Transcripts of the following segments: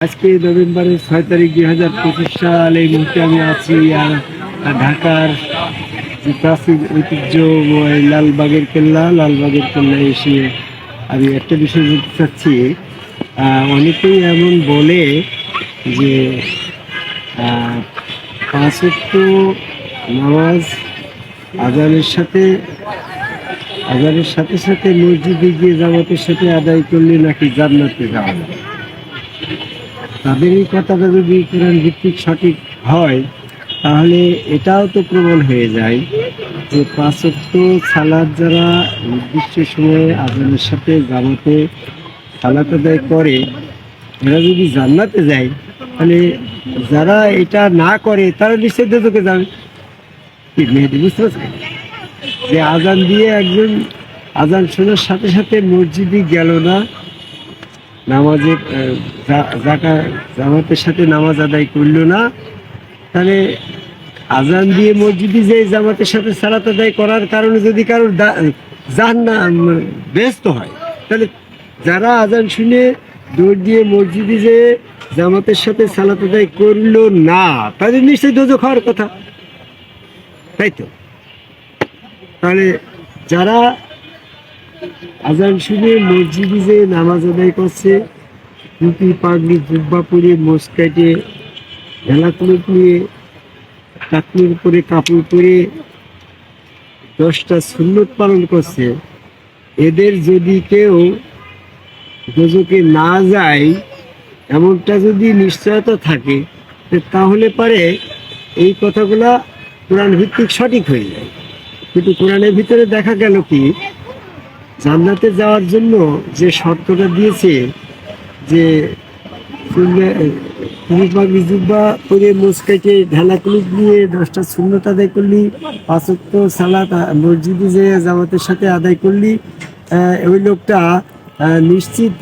আজকে নভেম্বরের ছয় তারিখ দুই হাজার পঁচিশ সাল এই মুহূর্তে আমি আছি ঢাকার প্রাচীন ঐতিহ্য লালবাগের কেল্লা লালবাগের কেল্লায় এসে আমি একটা বিষয় বলতে চাচ্ছি। অনেকেই এমন বলে যে আহ, পাঁচ নামাজ আজানের সাথে আজানের সাথে সাথে মসজিদে গিয়ে জামাতের সাথে আদায় করলে নাকি জান্নাতে যাওয়া তাদের এই কথাটা যদি কোরআন ভিত্তিক সঠিক হয়, তাহলে এটাও তো প্রবল হয়ে যায় যে পাঁচত্ব সালাদ যারা নির্দিষ্ট সময়ে আজানের সাথে জামাতে সালাত আদায় করে, এরা যদি জান্নাতে যায়, তাহলে যারা এটা না করে, তারা নিশ্চয় দোজকে যাবে মেহেদি বুঝতে পারছেন যে আজান দিয়ে একজন আজান শোনার সাথে সাথে মসজিদে গেল না নামাজে জাকা, জামাতের সাথে নামাজ আদায় করল না। তাহলে আজান দিয়ে মসজিদে যে জামাতের সাথে সালাত আদায় করার কারণে যদি কারোর জান না ব্যস্ত হয়, তাহলে যারা আজান শুনে দৌড় দিয়ে মসজিদে যে জামাতের সাথে সালাত আদায় করল না, তাদের নিশ্চয়ই দোজো খাওয়ার কথা। তাই তো? তাহলে যারা আজান শুনে মসজিদে যে নামাজ আদায় করছে টুপি পাগড়ি, জুব্বা পরে মস্কাইটে ভেলাকুলুক নিয়ে কাকনির উপরে কাপড় পরে দশটা সুন্নত পালন করছে। এদের যদি কেউ দোজকে না যায়, এমনটা যদি নিশ্চয়তা থাকে তাহলে পারে এই কথাগুলা কোরআন ভিত্তিক সঠিক হয়ে যায়। কিন্তু কোরআনের ভিতরে দেখা গেল কি জান্নাতে যাওয়ার জন্য যে শর্তটা দিয়েছে যে জুব্বা করে মুসকাইকে ঢালা ক্লিপ নিয়ে দশটা শূন্যত আদায় করলি পাঁচত্ব সালাত মসজিদে যে জামাতের সাথে আদায় করলি ওই লোকটা নিশ্চিত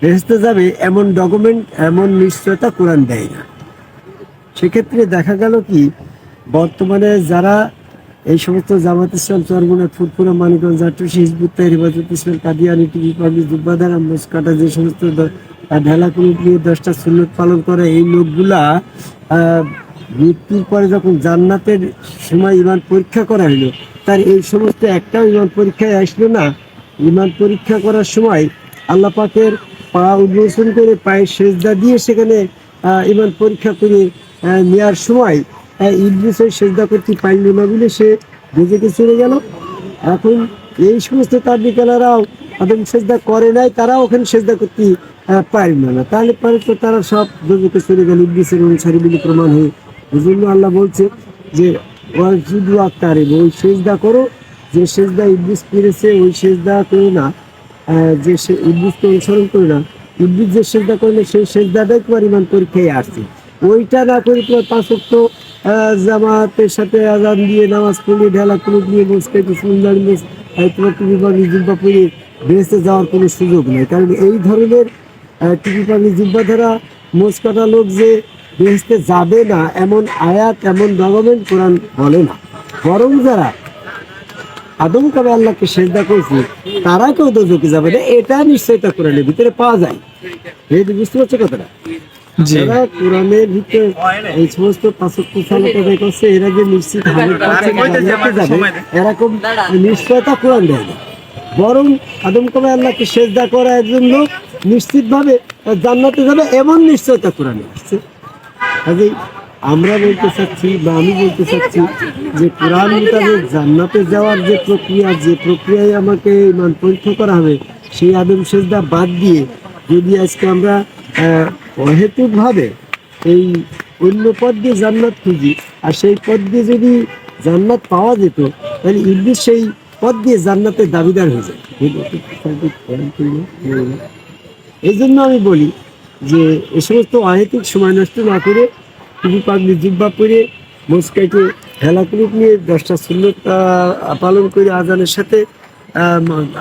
বেহেস্তে যাবে, এমন ডকুমেন্ট, এমন নিশ্চয়তা কোরআন দেয় না। সেক্ষেত্রে দেখা গেল কি, বর্তমানে যারা এই সমস্ত জামাত ইসলাম চরগুনা ফুরফুরা, মানিকগঞ্জ জাটুসি হিজবুত্তা হেফাজত ইসলাম কাদিয়ানি টিভি পাবলিক জুব্বাদার মুসকাটা, যে সমস্ত ঢেলা কুলুপ নিয়ে দশটা সুন্নত পালন করে, এই লোকগুলা মৃত্যুর পরে যখন জান্নাতের সময় ইমান পরীক্ষা করা হলো তার এই সমস্ত একটাও ইমান পরীক্ষায় আসলো না। ইমান পরীক্ষা করার সময় আল্লাহ পাকের পা উন্মোচন করে, পায়ের সেজদা দিয়ে সেখানে ইমান পরীক্ষা করে নেওয়ার সময় ইবলিস ওই সেজদা করতে পারল না বলে সে নিজেকে চলে গেল। এখন এই সমস্ত তাবলিকালারাও আদম সেজদা করে নাই তারাও ওখানে সেজদা করতে আহ, পারল না। তাহলে পরে তো তারা সব দুজকে চলে গেল ইবলিসের অনুসারী বলে প্রমাণ হয়ে। জন্য আল্লাহ বলছে যে শুধু আক্তারে ওই সেজদা করো যে সেজদা ইবলিস করেছে ওই সেজদা করো না। আহ, যে সে ইবলিসকে অনুসরণ করে না ইবলিস যে সেজদা করলে সেই সেজদাটাই তোমার ইমান পরীক্ষায় আসছে। ওইটা না করে তোমার পাঁচক্ত জামাতের সাথে আজান দিয়ে নামাজ পড়লে ঢেলা কুলুক নিয়ে বসতে সুন্দর তোমার টিভি পাগলি জিব্বা বেসে যাওয়ার কোনো সুযোগ নেই। কারণ এই ধরনের টিভি পাগলি জিব্বা দ্বারা মোজ কাটা লোক যে বেসতে যাবে না, এমন আয়াত, এমন ডকুমেন্ট কোরআন বলে না। বরং যারা আদম কবে আল্লাহকে সেজদা করছে তারা কেউ দোজকে যাবে না, এটা নিশ্চয়তা কোরআনের ভিতরে পাওয়া যায়। এই বুঝতে পারছ কথাটা? যারা কোরআনের ভিতরে এই সমস্ত করছে এরা যে নিশ্চিত যাবে এরকম নিশ্চয়তা কোরআন দেয় না। বরং আদম কবে আল্লাহকে সেজদা করা একজন লোক নিশ্চিতভাবে জান্নাতে যাবে এমন নিশ্চয়তা কোরআনে আসছে কাজেই আমরা বলতে চাচ্ছি বা আমি বলতে চাচ্ছি যে কোরআন মোতাবেক জান্নাতে যাওয়ার যে প্রক্রিয়া যে প্রক্রিয়ায় আমাকে ইমান পরীক্ষা করা হবে সেই আদম সেজদা বাদ দিয়ে যদি আজকে আমরা অহেতুকভাবে এই অন্য পথ দিয়ে জান্নাত খুঁজি আর সেই পথ দিয়ে যদি জান্নাত পাওয়া যেত তাহলে ইংলিশ সেই পথ দিয়ে জান্নাতের দাবিদার হয়ে যায়। এই জন্য আমি বলি যে এ সমস্ত অহেতুক সময় নষ্ট না করে টুপি পাগলি জিব্বা পরে মুসকাইকে হেলাকুলুক নিয়ে দশটা আহ, পালন করে আজানের সাথে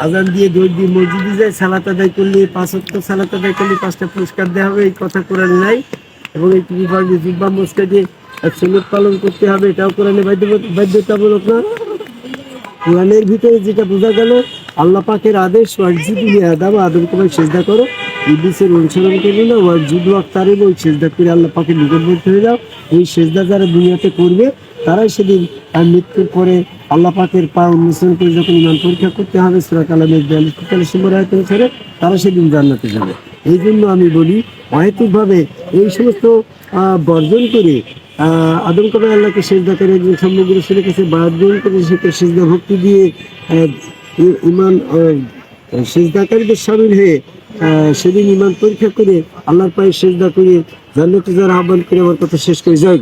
আজান দিয়ে দৌড় দিয়ে মসজিদে যায় সালাত আদায় করলে পাঁচ অক্ট সালাত আদায় করলে পাঁচটা পুরস্কার দেওয়া হবে এই কথা কোরআন নাই। এবং এই পাগলি জিব্বা মুসকাইকে সুন্নত পালন করতে হবে এটাও কোরআনে বাধ্য বাধ্যতামূলক না। কোরআনের ভিতরে যেটা বোঝা গেল আল্লাহ পাকের আদেশ ওয়াজিদুল আদম আদম তোমায় সেজদা করো। ইবলিসের অনুসরণ করবে না ওয়ার যুদ্ধ আক্তারে ওই সেজদা করে আল্লাহ পাকে নিকটবর্তী হয়ে যাও। এই সেজদা যারা দুনিয়াতে করবে তারাই সেদিন আহ, মৃত্যুর পরে আল্লাহ পাকের পা উন্মোচন করে যখন ইমান পরীক্ষা করতে হবে, সুরা কালামের বিয়াল্লিশ তেতাল্লিশ নম্বর আয়তে ছেড়ে তারা সেদিন জান্নাতে যাবে। এই জন্য আমি বলি, অহেতুকভাবে এই সমস্ত বর্জন করে আদম কবে আল্লাহকে সেজদা করে একজন সমগ্র রসুলের কাছে বাদ করে সেটা সেজদা ভক্তি দিয়ে ইমান সেজদাকারীদের সামিল হয়ে সেদিন ইমান পরীক্ষা করে, আল্লাহর পায়ে সেজদা করে জান্নাতে যারা আহ্বান করে আমার কথা শেষ করে জয়